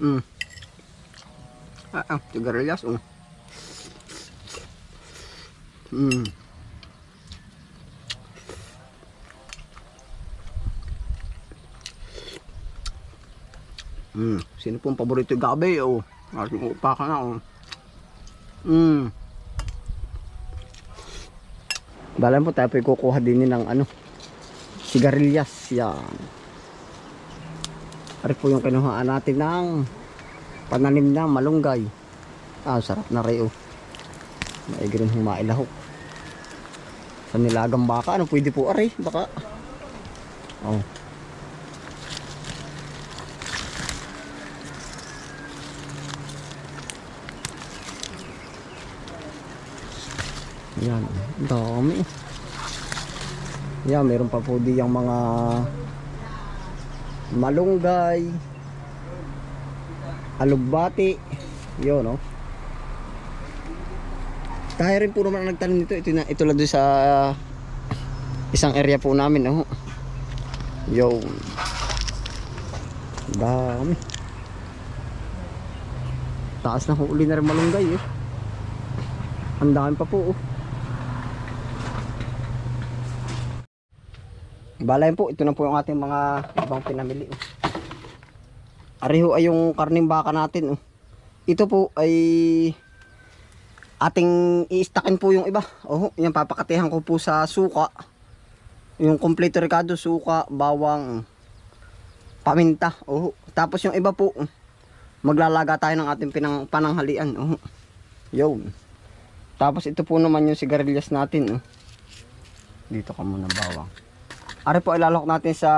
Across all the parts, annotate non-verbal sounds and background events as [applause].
Mm. Ah, ah, sigarilyas, oh. Mm. Mm. Sino pong paborito yung gabi, oh. Ating upa ka na, oh. Mm. Balan po tayo kukuha din ng ano, sigarilyas. Yan. Ari po yung kinuhaan natin ng pananim na malunggay. Ah, sarap na rin oh. Maigi rin hong mailahok. Sa nilagang baka, ano pwede po ari, baka. Oh. Yan, ang dami. Yan, meron pa po diyang mga malunggay, alugbati, yun no. Kaya rin po naman ang nagtanim nito, ito, na, ito lang doon sa isang area po namin, no. Yo. Dami. Taas na huli na rin malunggay eh. Ang dami pa po oh. Balayan po, ito na po yung ating mga ibang pinamili. Oh. Ariho ay yung karning baka natin. Oh. Ito po ay ating i-stackin po yung iba. Oh, yan papakatihan ko po sa suka. Yung kompleto recado, suka, bawang, paminta. Oh, tapos yung iba po, maglalaga tayo ng ating pinang pananghalian. Oh. Yun. Tapos ito po naman yung sigarilyas natin. Oh. Dito ka muna bawang. Ari po ilalok natin sa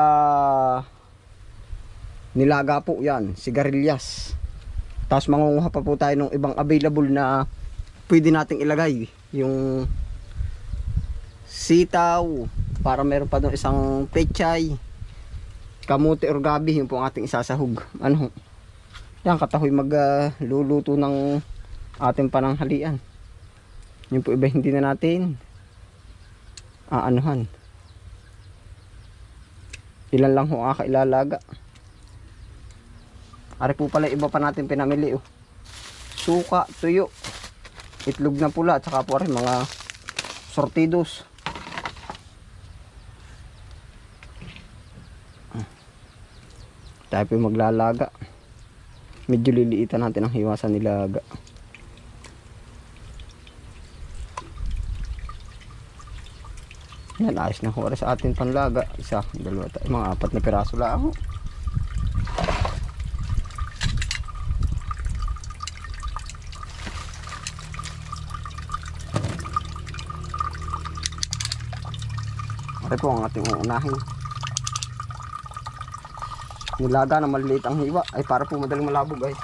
nilaga po yan, sigarilyas. Tapos mangunguha pa po tayo ng ibang available na pwede nating ilagay. Yung sitaw, para meron pa doon isang pechay, kamuti or gabi, yun po ang ating isasahog. Ano? Yan, katahoy magluluto ng ating pananghalian. Yun po iba hindi na natin aanuhan. Ilan lang ho ang kailalaga. Ari po pala iba pa natin pinamili oh. Suka, tuyo, itlog na pula, at saka po rin mga sortidos. Tayo po maglalaga. Medyo liliitan natin ang hiwasan nilaga. Yan, ayos na ho sa ating panlaga. Isa, dalawa, tayo, mga apat na piraso lang. Ito po ang ating uunahin. Nilaga na maliliit ang hiwa. Ay para po madaling malabog guys.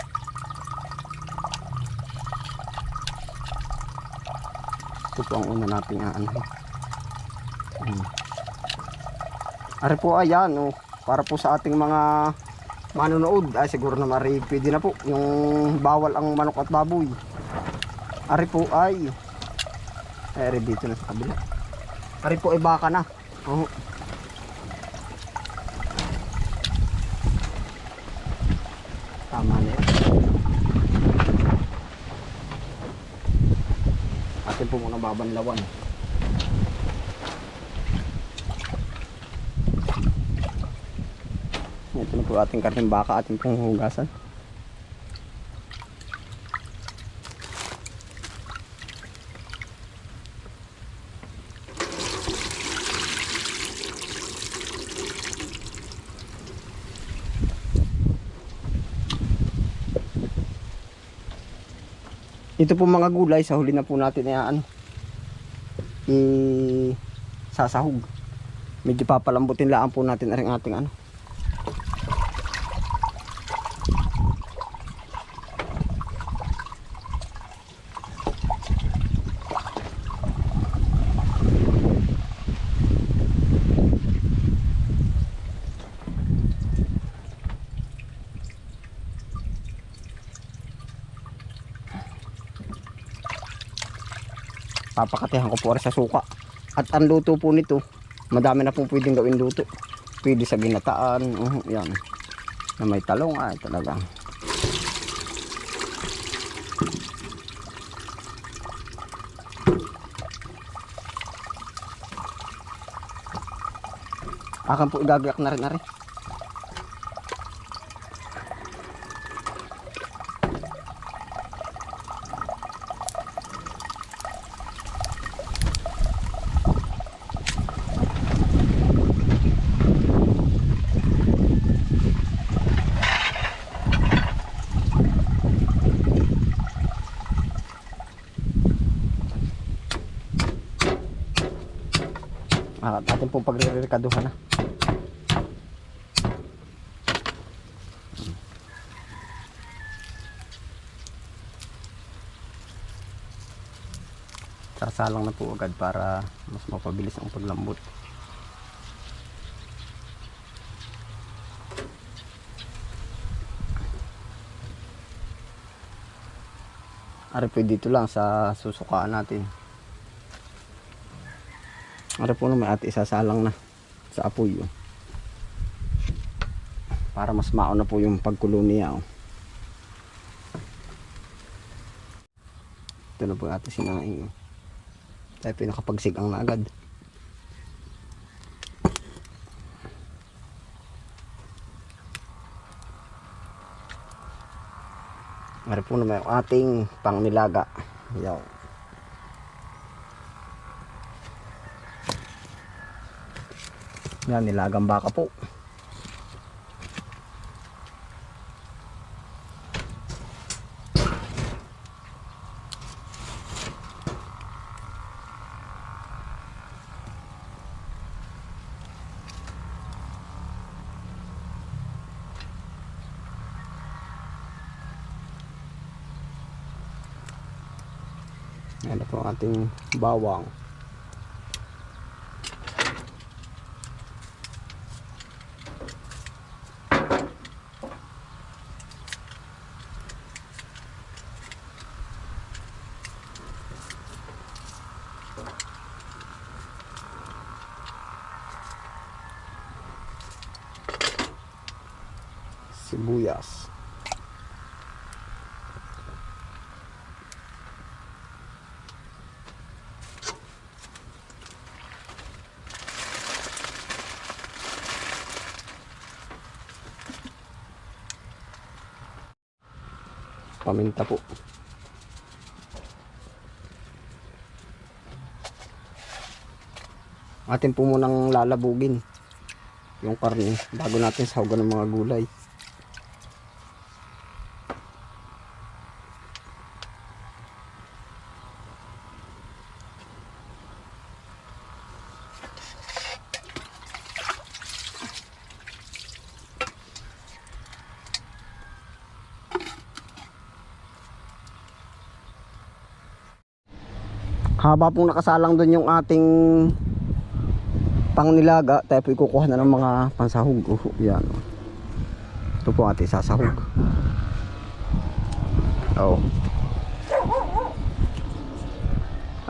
Ito po ang una nating ano. Hmm. Ari po ayan oh, para po sa ating mga manonood ay siguro na mari pwede na po yung bawal ang manok at baboy. Ari po ay ay dito na sa kabila. Ari po ay baka na. Oh. Tama na yun. Atin po muna babanlawan. Ito na po ating karning baka ating pong hugasan. Ito po mga gulay sa huli na po natin na ano i sasahog. Medyo papalambutin lang po natin ang ating ano papakatihan ko po sa suka. At ang luto po nito madami na pong pwedeng gawin luto. Pwede sa ginataan uh, yan. Na may talong ay talaga. Akan po igagayak na rin na rin Ah, atin pong pagre-recaduhan na. Sasalang na po agad para mas mapabilis ang paglambot. Ari po dito lang sa susukaan natin. Ari po naman at isasalang na sa apoy. Oh. Para mas mauna po yung pagkulo niya. Oh. Ito na po ate sinaing. Oh. Tayo po nakapagsigang na agad. Ari po naman ating pangnilaga. Yaw. Yan, nilagang baka po. Yan na po ang ating bawang. Sibuyas. Paminta po. Atin po munang lalabugin yung karne bago natin sahugan ng mga gulay. Haba pong nakasalang doon yung ating pangnilaga, tayo po ikukuha na ng mga pansahog. Uh, yan. Ito po ating sasahog. Oh.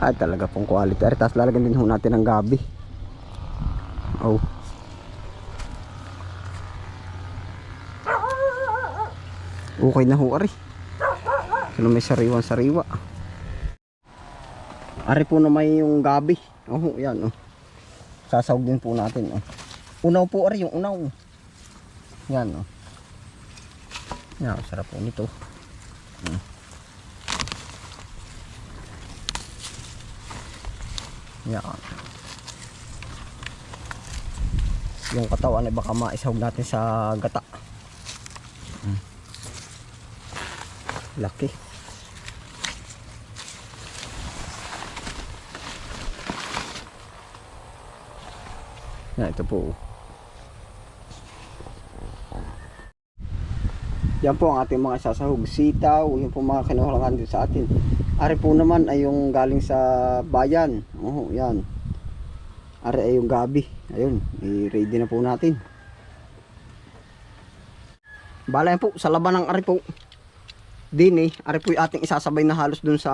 Ay talaga pong quality. Ay, tapos lalagyan din natin ng gabi. Oh. Okay na ho, ari. Ano may sariwan sariwa. Ari po na may yung gabi. Oh, yan oh. Sasawag din po natin oh. Unaw po ari yung unaw. Yan oh. Yan, sarap po nito. Hmm. Yan. Yung katawan ay baka maisahog natin sa gata. Hmm. Laki. Yan, ito po. Yan po ang ating mga sasahog. Sitaw, yung po mga kinuhalangan din sa atin. Ari po naman ay yung galing sa bayan. Oh, yan. Ari ay yung gabi. Ayun, i-ready na po natin. Bala po, sa laban ng ari po. Din eh, ari po yung ating isasabay na halos dun sa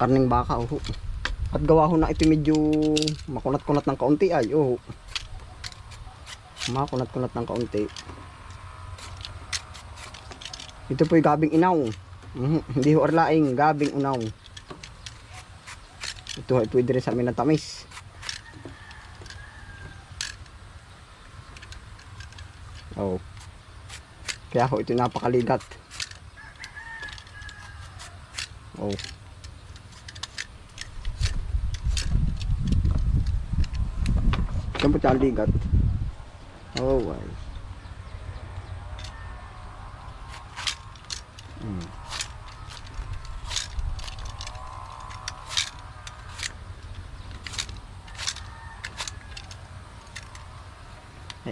karning baka. Oh. At gawa ho na ito medyo makunat-kunat ng kaunti ay oh. Makunat-kunat ng kaunti. Ito po yung gabing inaw. Mhm, hindi ho arlaing, gabing unaw. Ito ay pwede rin sa amin na tamis. Oh. Kaya ho ito napakaligat. Oh. Saan po siya ang ligat? Oh, wow. Hmm.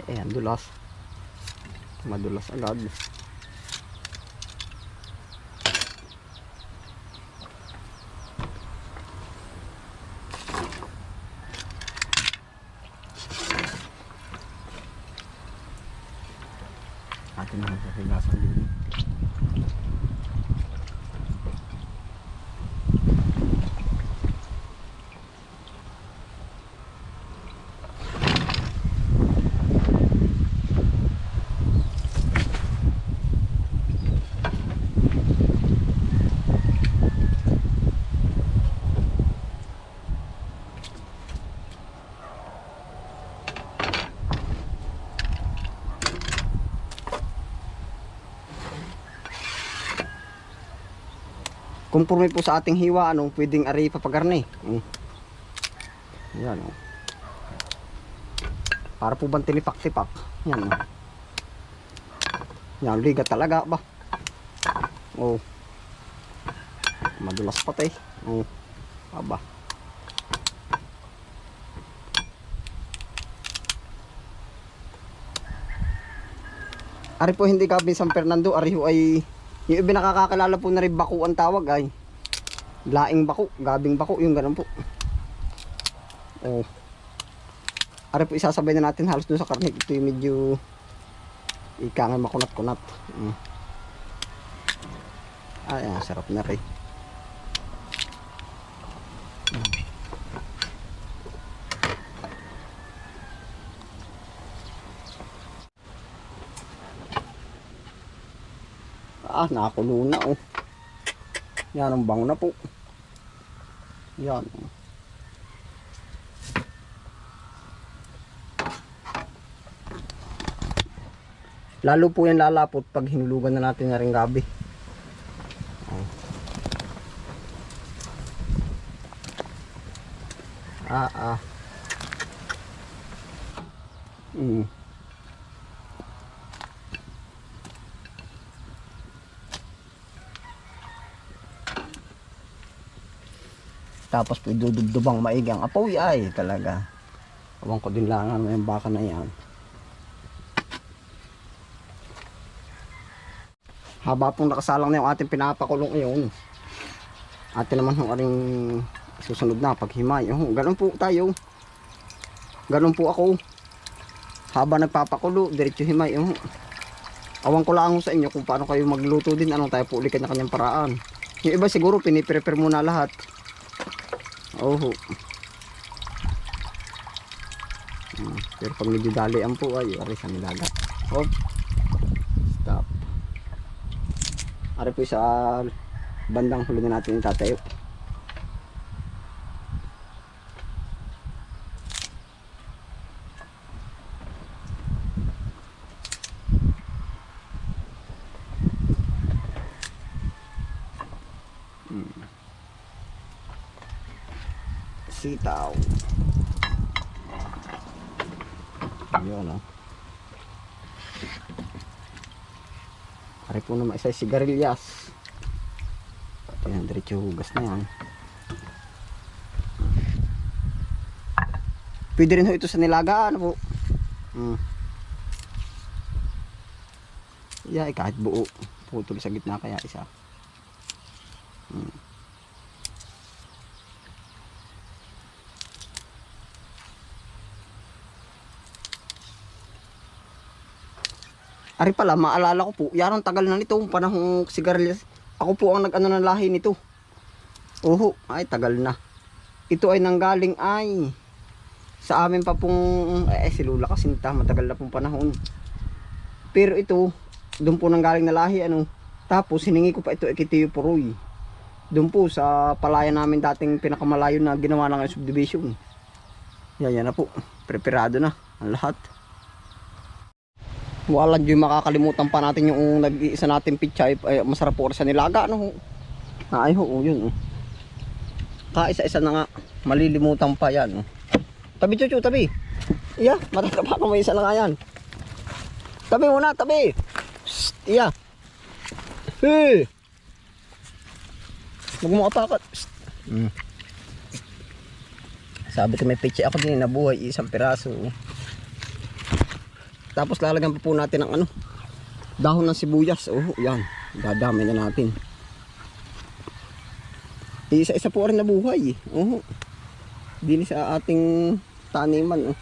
Eh, eh, ang dulas. Madulas agad. Atin na sa higasan din. Kumpurme po sa ating hiwa, ano, pwedeng ari papagarne. Mm. Yan, oh. Para po bang tinipak-tipak. Yan, oh. Yan, liga talaga ba? Oh. Madulas patay. Oh. Aba. Ari po hindi gabi San Fernando, ari ho ay yung iba nakakakilala po na rin bako ang tawag ay laing bako, gabing bako, yung ganun po. Oh. Ari po isasabay na natin halos doon sa karne. Ito yung medyo ikangay makunat-kunat. Mm. Ay, ang sarap na rin. Ah, nakakulo na oh. Yan ang bango na po. Yan. Lalo po yan lalapot pag hinulugan na natin na rin gabi. Oh. Ah, ah. Mm. Tapos po idudubdubang maigi ang apoy ay talaga. Awang ko din lang ano yung baka na yan. Haba pong nakasalang na yung ating pinapakulong ngayon. Atin naman yung aring susunod na paghimay. Oh, ganun po tayo. Ganun po ako. Haba nagpapakulo, diretso himay. Oh. Awang ko lang sa inyo kung paano kayo magluto din. Anong tayo po ulit na kanyang paraan. Yung iba siguro piniprepare muna lahat. Oh. Hmm, pero pag medyo dalian po ay ari sa nilaga. Oh. Stop. Ari po sa bandang huli na natin yung tatayo. Sitaw. Yun, oh. Pare po naman isa sigarilyas. Ayan, diretso hugas na yan. Pwede rin ho ito sa nilaga, ano po? Hmm. Yeah, kahit buo. Putol sa gitna kaya isa. Ari pala, maalala ko po, yarong tagal na nito, panahong sigarilyas. Ako po ang nag-ano ng lahi nito. Oho, ay tagal na. Ito ay nanggaling ay sa amin pa pong, eh si Lula kasi matagal na pong panahon. Pero ito, doon po nanggaling na lahi, ano. Tapos hiningi ko pa ito, Ekitiyo Puroy. Doon po sa palaya namin dating pinakamalayo na ginawa ng subdivision. Yan, yan na po. Preparado na ang lahat. Wala dyan makakalimutan pa natin yung nag-iisa natin pichay. Ay, masarap po sa nilaga. Ano? Ay ho, oh, yun. Oh. Kaisa-isa na nga. Malilimutan pa yan. Oh. Tabi chuchu, tabi. Iya, matatapa ko may isa na nga yan. Tabi muna, tabi. Iya. Hey. Huwag mo kapakat. Shh. Mm. Sabi ko may pichay ako din nabuhay isang piraso. Tapos lalagyan pa po natin ng ano, dahon ng sibuyas. Oh, yan. Dadami na natin. Isa-isa po rin nabuhay. Oh. Dini sa ating taniman. Oh.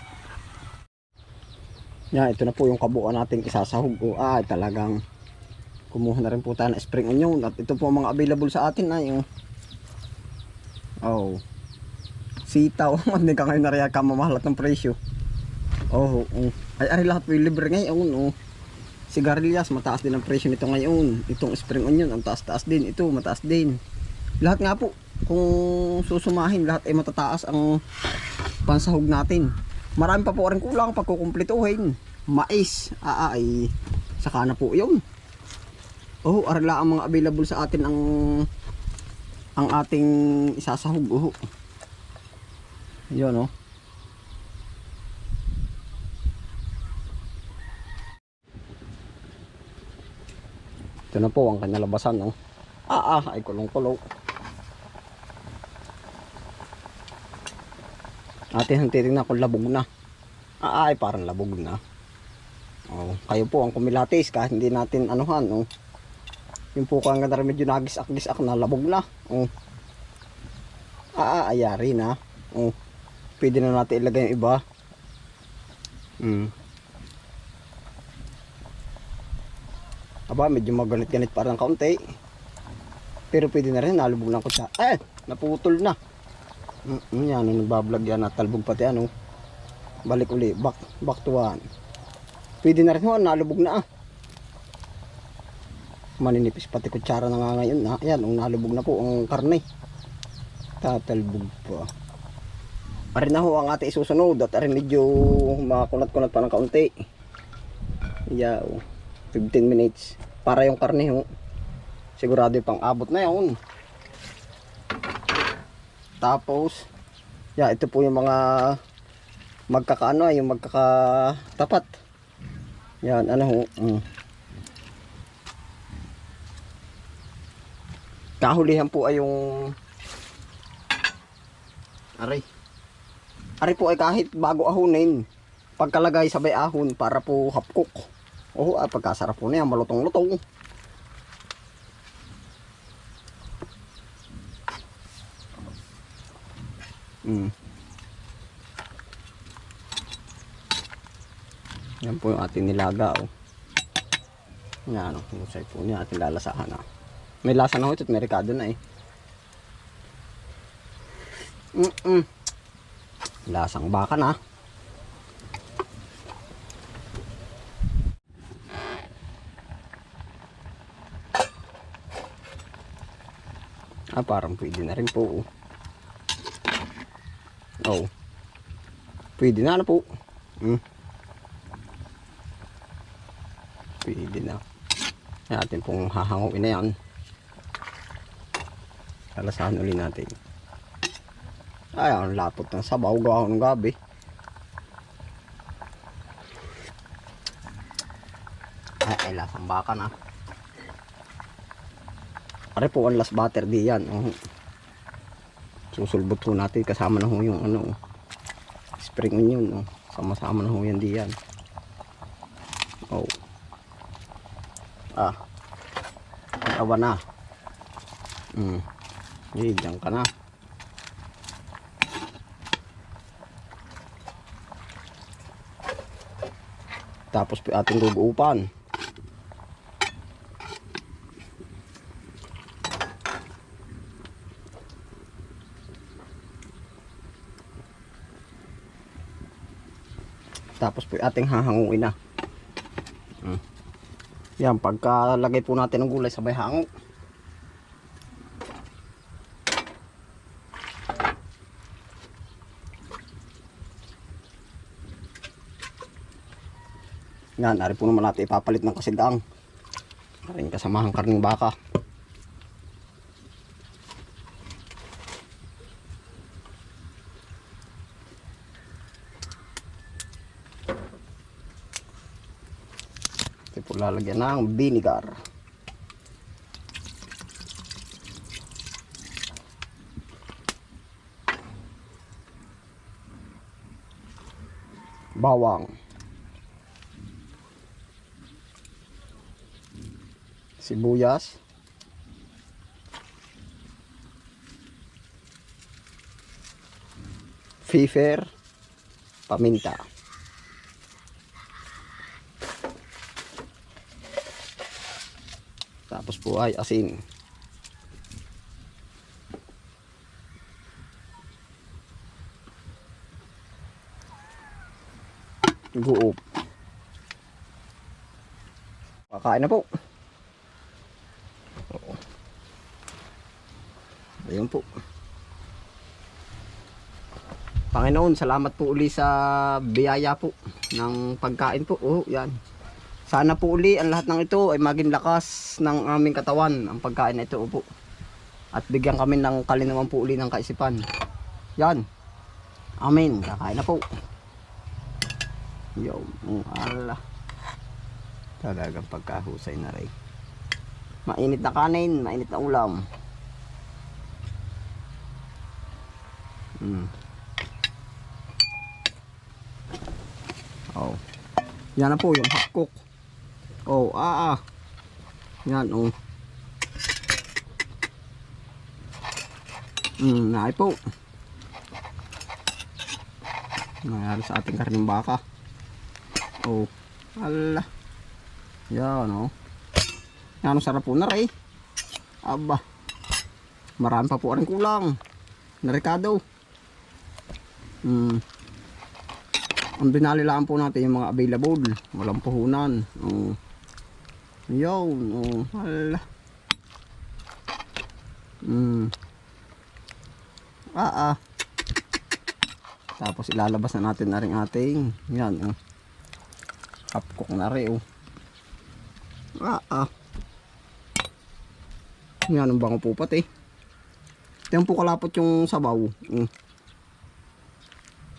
Yan, ito na po yung kabuuan nating isasahog. Oh, ah, talagang kumuha na rin po tayo ng spring onion. At ito po mga available sa atin na yung Oh. Sitaw. [laughs] Hindi ka ngayon nariya ka mamahalat ng presyo. Oh, oh. Ay, ay lahat po libre ngayon. Oh. Sigarilyas, mataas din ang presyo nito ngayon. Itong spring onion, ang taas-taas din. Ito, mataas din. Lahat nga po, kung susumahin, lahat ay matataas ang pansahog natin. Marami pa po rin kulang pagkukumplituhin. Mais, ah, ay, saka na po yun. Oh, arala ang mga available sa atin ang ang ating isasahog. Oh. Yun, oh. Ito na po ang kanalabasan, no? Ah, ah, ay kulong-kulong. Atin ang titignan kung labog na. Ah, ay parang labog na. Oh, kayo po ang kumilatis kahit hindi natin anuhan, oh. Yung po kang ganda medyo nagis-ak-gis-ak na labog na. Oh. Ah, ah, ayari na. Oh. Pwede na natin ilagay yung iba. Hmm. Aba, medyo maganit-ganit parang kaunti. Pero pwede na rin, nalubog ng kutsa. Eh, naputol na. Mm, mm, yan, nagbablog yan, natalbog pati ano. Balik uli, back, back to one. Pwede na rin ho, nalubog na ah. Maninipis pati kutsara na nga ngayon. Ah. Ayan, ang nalubog na po ang karne. Tatalbog pa. Arin na ho ang ating isusunod at arin medyo makakunat-kunat pa ng kaunti. Yaw. 15 minutes. Para yung karne ho. Sigurado yung pang abot na yun. Tapos, yeah, ito po yung mga magkakaano, yung magkakatapat. Yan, ano ho. Mm. Kahulihan po ay yung Aray. Aray po ay kahit bago ahonin. Pagkalagay sabay ahon para po hapkok. Oo, ah, pagkasarap po na yan, malutong-lutong. Mm. Yan po yung ating nilaga, oh. Yan, oh. Side po niya, ating lalasahan, ah. May lasa na ho ito may rekado na, eh. Mm-mm. Lasang baka na. Ah, parang pwede na rin po. Oh. Oh. Pwede na na po. Hmm. Pwede na. Natin pong hahanguin na yan. Lalasahan uli natin. Ay, ang lapot ng sabaw gawa ng gabi. Ay, ay lasang baka na. Pare po ang last butter di yan. Oh. Susulbot ho natin kasama na ho yung ano. Spring onion. Oh. Sama-sama na ho yan di yan. Oh. Ah. Awa na. Hmm. Di, dyan ka na. Tapos po ating guguupan. Tapos po ating hahanguin na. Hmm. Yan, pagkalagay po natin ng gulay sa may hango. Yan, ari po naman natin ipapalit ng kasigang. Karing kasamahan karning baka. Ito po lalagyan ng vinegar. Bawang. Sibuyas. Fifer. Paminta. Tapos po ay asin. Guop. Kakain na po. Ayun po. Panginoon, salamat po uli sa biyaya po ng pagkain po. Oh, yan. Sana po uli ang lahat ng ito ay maging lakas ng aming katawan ang pagkain na ito po. At bigyan kami ng kalinawan po uli ng kaisipan. Yan. Amen. Kakain na po. Yo, mm, ala. Talagang pagkahusay na rin. Mainit na kanin, mainit na ulam. Mm. Oh. Yan na po yung half cook. Oh, ah, ah. Yan, oh. Mm, naay po. Nangyari sa ating karning baka. Oh, ala. Yan, oh. Yan, ang sarap po na rin. Aba. Marami pa po rin kulang. Narikado. Hmm. Ang binalilaan po natin yung mga available. Walang puhunan. Oh. Yun. Oh. Hala. Hmm. Ah, ah. Tapos ilalabas na natin na rin ating. Yan. Oh. Kapkok na rin. Oh. Ah, ah. Yan ang bango po pati. Ito po kalapot yung sabaw. Mm.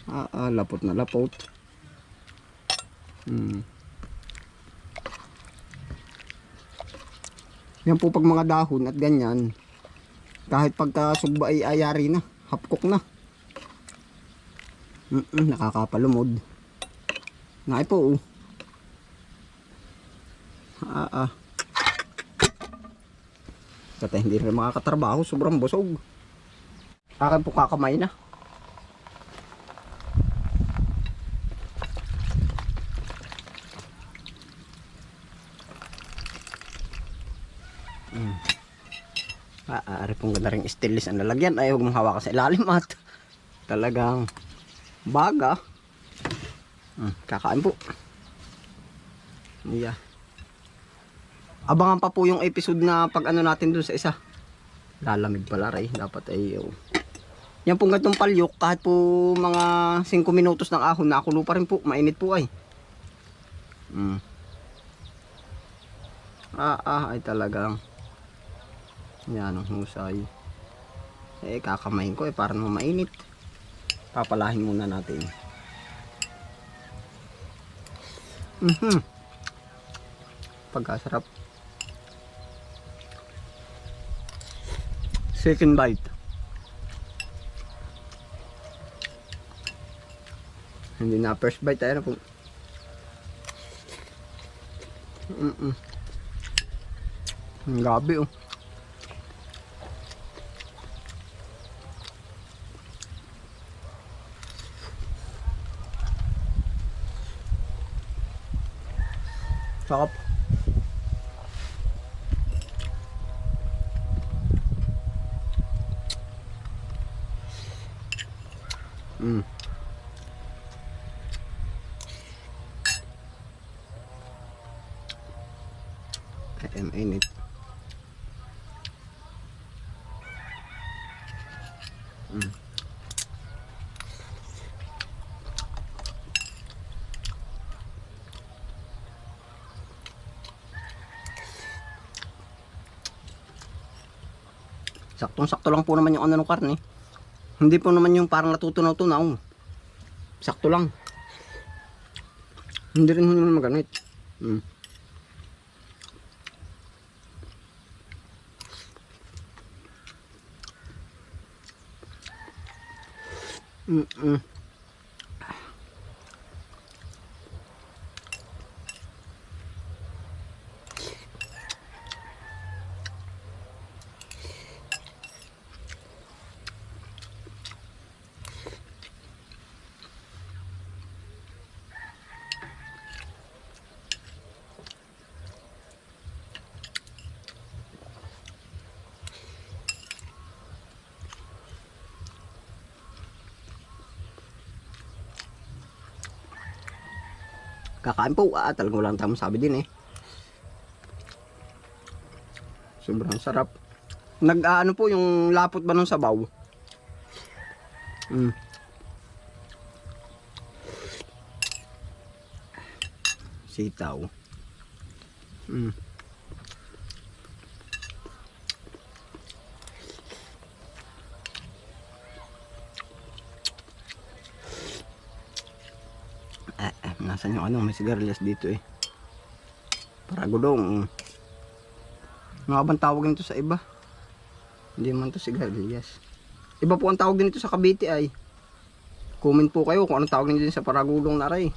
Ah, ah, lapot na lapot. Mm. Yan po pag mga dahon at ganyan. Kahit pagka sugba ay ayari na. Hapkok na. Mm -mm, nakakapalumod. Nga po. Oh. Ah, ah. Kata hindi rin makakatrabaho, sobrang busog. Akin po kakamay na. Mm. Ah, ah, rin stainless ang lalagyan. Ay, huwag mong hawakan sa ilalim [laughs] at talagang baga. Mm, kakain po. Yeah. Abangan pa po yung episode na pag ano natin dun sa isa. Lalamig pala rin. Dapat ay oh. Yan pong gantong palyok. Kahit po mga 5 minutos ng ahon nakulo pa rin po. Mainit po ay. Mm. Ah ah ay talagang. Yan ang husay. Eh kakamain ko eh para naman mainit. Papalahin muna natin. Mhm. Pagkasarap. Second bite. Hindi na first bite tayo na po. Mm -mm. Gabi oh. Sarap. Mm. Ay, ang init. Mm. Saktong-sakto lang po naman yung ano ng karne. Hindi po naman yung parang natutunaw-tunaw. Sakto lang. Hindi rin naman maganit. Mm. Mm-mm. Kakain po. Ah, talagang walang tamang sabi din eh. Sobrang sarap. Nag ano po yung lapot ba ng sabaw? Mm. Sitaw. Mm. Eh, nasan yung ano, may sigarilyas dito eh. Para gulong. Ano nga bang tawag nito sa iba? Hindi man to sigarilyas. Iba po ang tawag nito sa Cavite ay. Comment po kayo kung anong tawag nito sa paragulong na ray.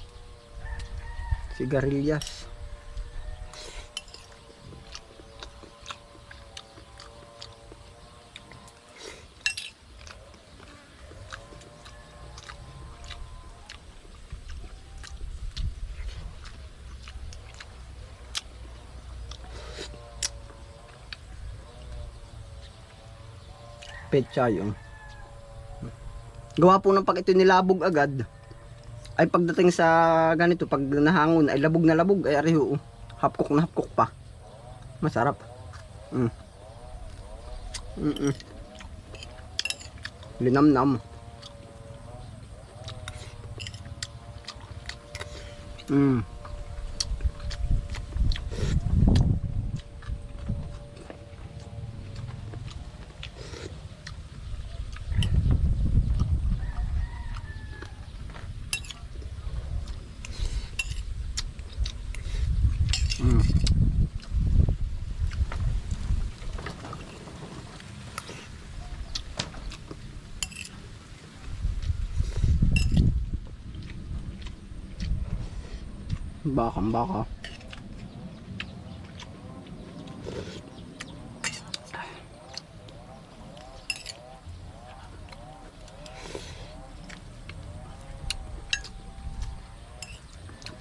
Sigarilyas. Petsa yung. Gawa po ng pag nilabog agad. Ay pagdating sa ganito, pag nahangon ay labog na labog ay ariho. Hapkok na hapkok pa. Masarap. Mm. Mm -mm. Linamnam. Mm. Mm. Bakang baka.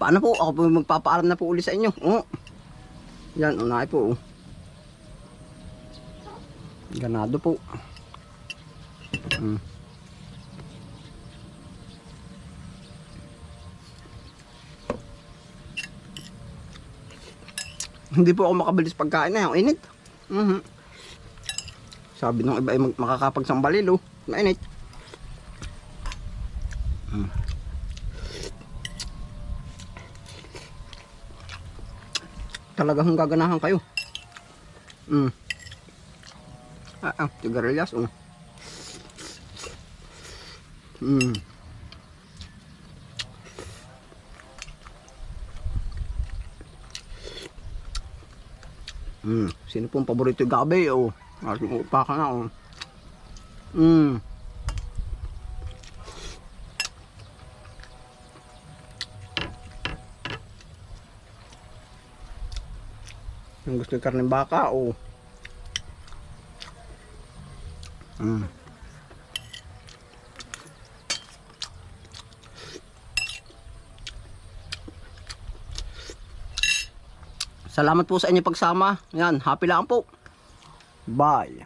Paano po? Ako po magpapaalam na po uli sa inyo. Oh. Yan, unay po. oh. Ganado po. Mm. Hindi po ako makabilis pagkain na yung init. Mhm. Sabi nung iba ay mag- makakapagsambalil oh. Mainit. Mm. Talagang gaganahan kayo. Mm. Ah, ah, sigarilyas oh. Mm. Mm. Sino pong paborito gabi oh? Ating upa ka na oh. Mm. Yung gusto yung karneng baka o mm. Salamat po sa inyong pagsama. Yan, happy lang po. Bye.